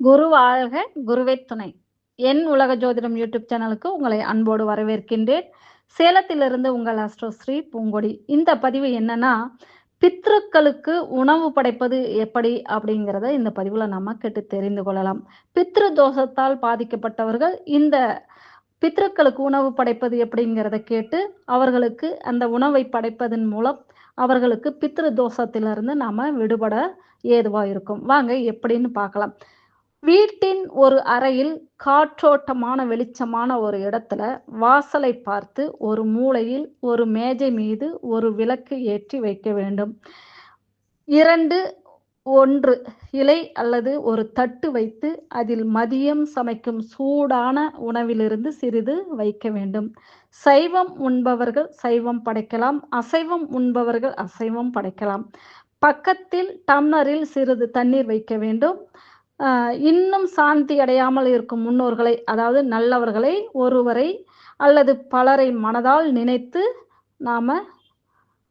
குரு வாழ்க குருவே துணை. என் உலக ஜோதிடம் யூடியூப் சேனலுக்கு உங்களை அன்போடு வரவேற்கின்றேன். சேலத்திலிருந்து உங்கள் அஸ்ட்ரோஸ்ரீ பூங்கொடி. இந்த பதிவு என்னன்னா பித்ருக்களுக்கு உணவு படைப்பது எப்படி அப்படிங்கிறத இந்த பதிவில் நம்ம கேட்டு தெரிந்து கொள்ளலாம். பித்ரு தோஷத்தால் பாதிக்கப்பட்டவர்கள் இந்த பித்ருக்களுக்கு உணவு படைப்பது எப்படிங்கிறத கேட்டு அவர்களுக்கு அந்த உணவை படைப்பதன் மூலம் அவர்களுக்கு பித்ரு தோஷத்திலிருந்து நாம விடுபட ஏதுவா இருக்கும். வாங்க எப்படின்னு பார்க்கலாம். வீட்டின் ஒரு அறையில் காற்றோட்டமான வெளிச்சமான ஒரு இடத்துல வாசலை பார்த்து ஒரு மூலையில் ஒரு மேஜை மீது ஒரு விளக்கு ஏற்றி வைக்க வேண்டும். இரண்டு ஒன்று இலை அல்லது ஒரு தட்டு வைத்து அதில் மதியம் சமைக்கும் சூடான உணவிலிருந்து சிறிது வைக்க வேண்டும். சைவம் உண்பவர்கள் சைவம் படைக்கலாம் அசைவம் உண்பவர்கள் அசைவம் படைக்கலாம். பக்கத்தில் டம்ளரில் சிறிது தண்ணீர் வைக்க வேண்டும். இன்னும் சாந்தி அடையாமல் இருக்கும் முன்னோர்களை அதாவது நல்லவர்களை ஒருவரை அல்லது பலரை மனதால் நினைத்து நாம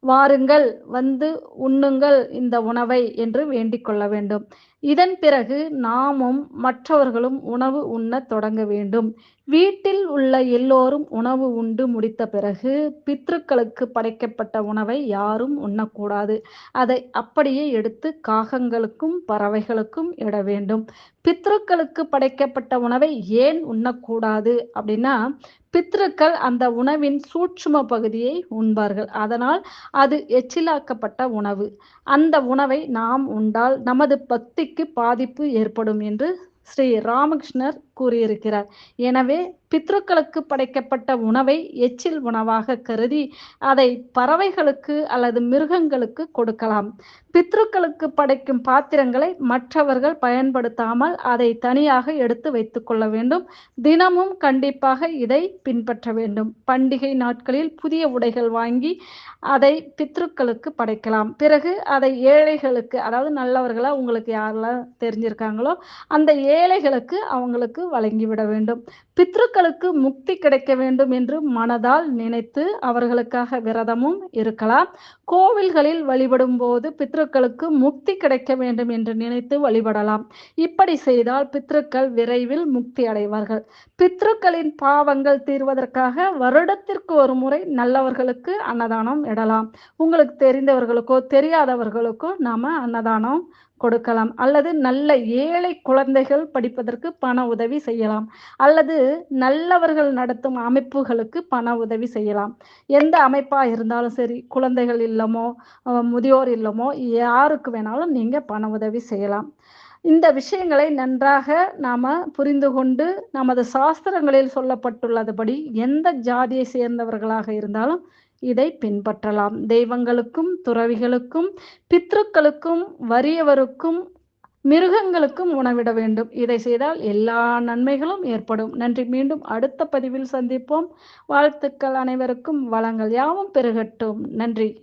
வாருங்கள் வந்து உண்ணுங்கள் இந்த உணவை என்று வேண்டிக் கொள்ள வேண்டும். இதன் பிறகு நாமும் மற்றவர்களும் உணவு உண்ண தொடங்க வேண்டும். வீட்டில் உள்ள எல்லோரும் உணவு உண்டு முடித்த பிறகு பித்ருக்களுக்கு படைக்கப்பட்ட உணவை யாரும் உண்ணக்கூடாது. அதை அப்படியே எடுத்து காகங்களுக்கும் பறவைகளுக்கும் இட வேண்டும். பித்ருக்களுக்கு படைக்கப்பட்ட உணவை ஏன் உண்ணக்கூடாது? அப்படின்னா பித்ருக்கள் அந்த உணவின் சூட்சும பகுதியை உண்பார்கள். அதனால் அது எச்சிலாக்கப்பட்ட உணவு. அந்த உணவை நாம் உண்டால் நமது பக்தி பக்திக்கு பாதிப்பு ஏற்படும் என்று ஸ்ரீ ராமகிருஷ்ணர் கூறியிருக்கிறார். எனவே பித்ருக்களுக்கு படைக்கப்பட்ட உணவை எச்சில் உணவாக கருதி அதை பறவைகளுக்கு அல்லது மிருகங்களுக்கு கொடுக்கலாம். பித்ருக்களுக்கு படைக்கும் பாத்திரங்களை மற்றவர்கள் பயன்படுத்தாமல் அதை தனியாக எடுத்து வைத்துக் கொள்ள வேண்டும். தினமும் கண்டிப்பாக இதை பின்பற்ற வேண்டும். பண்டிகை நாட்களில் புதிய உடைகள் வாங்கி அதை பித்ருக்களுக்கு படைக்கலாம். பிறகு அதை ஏழைகளுக்கு அதாவது நல்லவர்களா உங்களுக்கு யாரெல்லாம் தெரிஞ்சிருக்காங்களோ அந்த ஏ ஏழைகளுக்கு அவங்களுக்கு வழங்கிவிட வேண்டும். பித்ருக்களுக்கு முக்தி கிடைக்க வேண்டும் என்று மனதால் நினைத்து அவர்களுக்காக விரதமும் இருக்கலாம். கோவில்களில் வழிபடும் போது பித்ருக்களுக்கு முக்தி கிடைக்க வேண்டும் என்று நினைத்து வழிபடலாம். இப்படி செய்தால் பித்ருக்கள் விரைவில் முக்தி அடைவார்கள். பித்ருக்களின் பாவங்கள் தீர்வதற்காக வருடத்திற்கு ஒரு முறை நல்லவர்களுக்கு அன்னதானம் இடலாம். உங்களுக்கு தெரிந்தவர்களுக்கோ தெரியாதவர்களுக்கோ நாம அன்னதானம் கொடுக்கலாம். அல்லது நல்ல ஏழை குழந்தைகள் படிப்பதற்கு பண உதவி செய்யலாம். அல்லது நல்லவர்கள் நடத்தும் அமைப்புகளுக்கு பண உதவி செய்யலாம். எந்த அமைப்பா இருந்தாலும் சரி குழந்தைகள் இல்லமோ முதியோர் இல்லமோ யாருக்கு வேணாலும் நீங்க பண உதவி செய்யலாம். இந்த விஷயங்களை நன்றாக நாம புரிந்து கொண்டு நமது சாஸ்திரங்களில் சொல்லப்பட்டுள்ளதுபடி எந்த ஜாதியை சேர்ந்தவர்களாக இருந்தாலும் இதை பின்பற்றலாம். தெய்வங்களுக்கும் துறவிகளுக்கும் பித்ருக்களுக்கும் வறியவருக்கும் மிருகங்களுக்கும் உணவிட வேண்டும். இதை செய்தால் எல்லா நன்மைகளும் ஏற்படும். நன்றி. மீண்டும் அடுத்த பதிவில் சந்திப்போம். வாழ்த்துக்கள் அனைவருக்கும். வளங்கள் யாவும் பெருகட்டும். நன்றி.